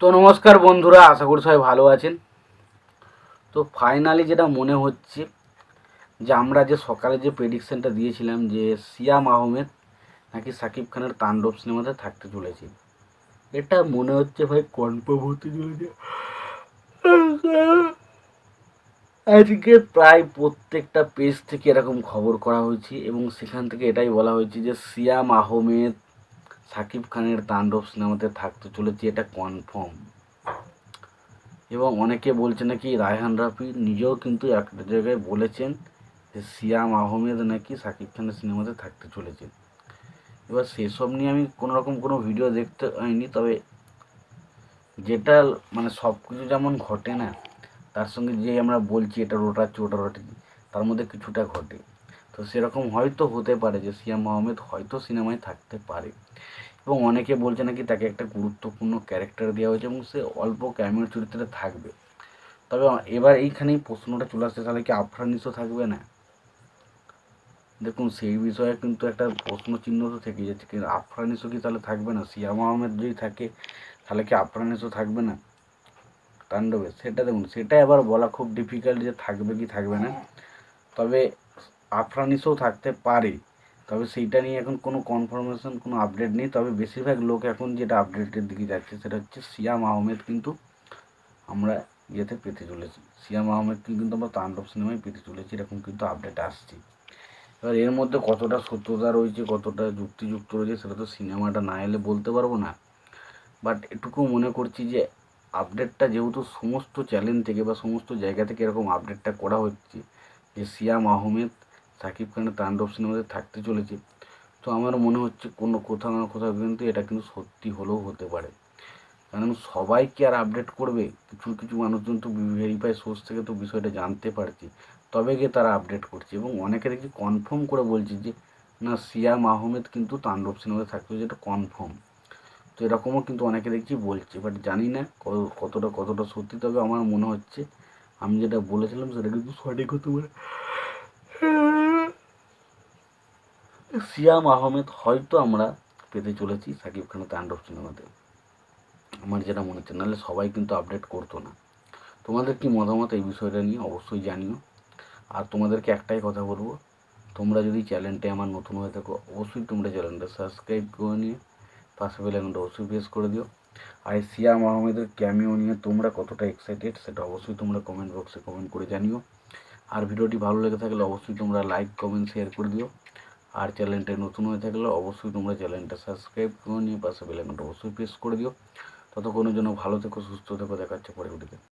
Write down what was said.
তো নমস্কার বন্ধুরা, আশা করি সবাই ভালো আছেন। তো ফাইনালি যেটা মনে হচ্ছে যে আমরা যে সকালে যে প্রেডিকশনটা দিয়েছিলাম যে সিয়াম আহমেদ নাকি সাকিব খানের তাণ্ডব সিনেমাতে থাকতে চলেছে, এটা মনে হচ্ছে ভাই কনফার্ম আজকে প্রায় প্রত্যেকটা পেজ থেকে এরকম খবর করা হয়েছে এবং সেখান থেকে এটাই বলা হয়েছে যে সিয়াম আহমেদ সাকিব খানের তাণ্ডব সিনেমাতে থাকতে চলেছে, এটা কনফার্ম এবং অনেকে বলছে নাকি রায়হান রাফি নিজেও কিন্তু একটা জায়গায় বলেছেন যে সিয়াম আহমেদ নাকি সাকিব খানের সিনেমাতে থাকতে চলেছে এবার সেসব নিয়ে আমি কোনো রকম কোনো ভিডিও দেখতে পাইনি, তবে যেটা মানে সব কিছু যেমন ঘটে না, তার সঙ্গে যে আমরা বলছি এটা রোটাচ্ছি, ওটা রটাচ্ছি, তার মধ্যে কিছুটা ঘটে। তো সেরকম হয়তো হতে পারে যে সিয়াম আহমেদ হয়তো সিনেমায় থাকতে পারে। এবং অনেকে বলছে নাকি তাকে একটা গুরুত্বপূর্ণ ক্যারেক্টার দেওয়া হয়েছে এবং সে অল্প ক্যামিও চরিত্রে থাকবে। তবে এবার এইখানেই প্রশ্নটা চলে আসছে, তাহলে কি আফরানিসও থাকবে? না। দেখুন, সেই বিষয়ে কিন্তু একটা প্রশ্ন চিহ্ন তো থেকে যাচ্ছে কিন্তু আফরানিসও কি তাহলে থাকবে না? সিয়াম আহমেদ যদি থাকে, তাহলে কি আফরানিসও থাকবে না? তাণ্ডবে, সেটা দেখুন সেটা এবার বলা খুব ডিফিকাল্ট যে থাকবে কি থাকবে না। তবে আফরানিসও থাকতে পারে। তবে সেইটা নিয়ে এখন কোনো কনফার্মেশন কোনো আপডেট নেই। তবে বেশিরভাগ লোক এখন যেটা আপডেটের দিকে যাচ্ছে সেটা হচ্ছে সিয়াম আহমেদ কিন্তু আমরা ইয়েতে পেতে চলেছি। সিয়াম আহমেদকে কিন্তু আমরা তাণ্ডব সিনেমায় পেতে চলেছি, এরকম কিন্তু আপডেট আসছে। এবার এর মধ্যে কতটা সত্যতা রয়েছে, কতটা যুক্তিযুক্ত রয়েছে, সেটা তো সিনেমাটা না এলে বলতে পারব না। বাট এটুকু মনে করছি যে আপডেটটা যেহেতু সমস্ত চ্যানেল থেকে বা সমস্ত জায়গা থেকে এরকম আপডেটটা করা হচ্ছে যে সিয়াম আহমেদ সাকিব খানের তাণ্ডব সিনেমাতে থাকতে চলেছে। তো আমার মনে হচ্ছে কোনো কোথাও না কোথাও কিন্তু এটা কিন্তু সত্যি হলেও হতে পারে। কারণ সবাই কি আর আপডেট করবে? কিছু কিছু মানুষজন তো ভেরিফাই সোর্স থেকে তো বিষয়টা জানতে পারছে। তবে গিয়ে তারা আপডেট করছে এবং অনেকে দেখি কনফার্ম করে বলছে যে, না সিয়াম আহমেদ কিন্তু তাণ্ডব সিনেমাতে থাকতে যেটা কনফার্ম তো এরকমও কিন্তু অনেকে দেখছি বলছে বাট জানি না কতটা কতটা সত্যি। তবে আমার মনে হচ্ছে, আমি যেটা বলেছিলাম সেটা কিন্তু সঠিক হতে পারে। সিয়াম আহমেদ হয়তো আমরা পেতে চলেছি সাকিব খানের তাণ্ডব সিনেমাতে। আমার যেটা মনে হচ্ছে, নাহলে সবাই কিন্তু আপডেট করতো না। তোমাদের কি মতামত এই বিষয়টা নিয়ে অবশ্যই জানিও। আর তোমাদেরকে একটাই কথা বলব, তোমরা যদি চ্যানেলটা আমার নতুন হয়ে থাকো, অবশ্যই তোমরা চ্যানেলটা সাবস্ক্রাইব করে নিয়ে পাশে বেলাইকনটা অবশ্যই প্রেস করে দিও। আর সিয়াম আহমেদের ক্যামিও নিয়ে তোমরা কতটা এক্সাইটেড সেটা অবশ্যই তোমরা কমেন্ট বক্সে কমেন্ট করে জানিও। আর ভিডিওটি ভালো লেগে থাকলে অবশ্যই তোমরা লাইক কমেন্ট শেয়ার করে দিও। আর চ্যানেলটা নতুন হয়ে থাকলে অবশ্যই তোমরা চ্যানেলটা সাবস্ক্রাইব করে নিয়ে পাশে বেলাইকনটা অবশ্যই প্রেস করে দিও। ততক্ষণের জন্য ভালো থেকো, সুস্থ থেকো দেখাচ্ছে পরে ভিডিওতে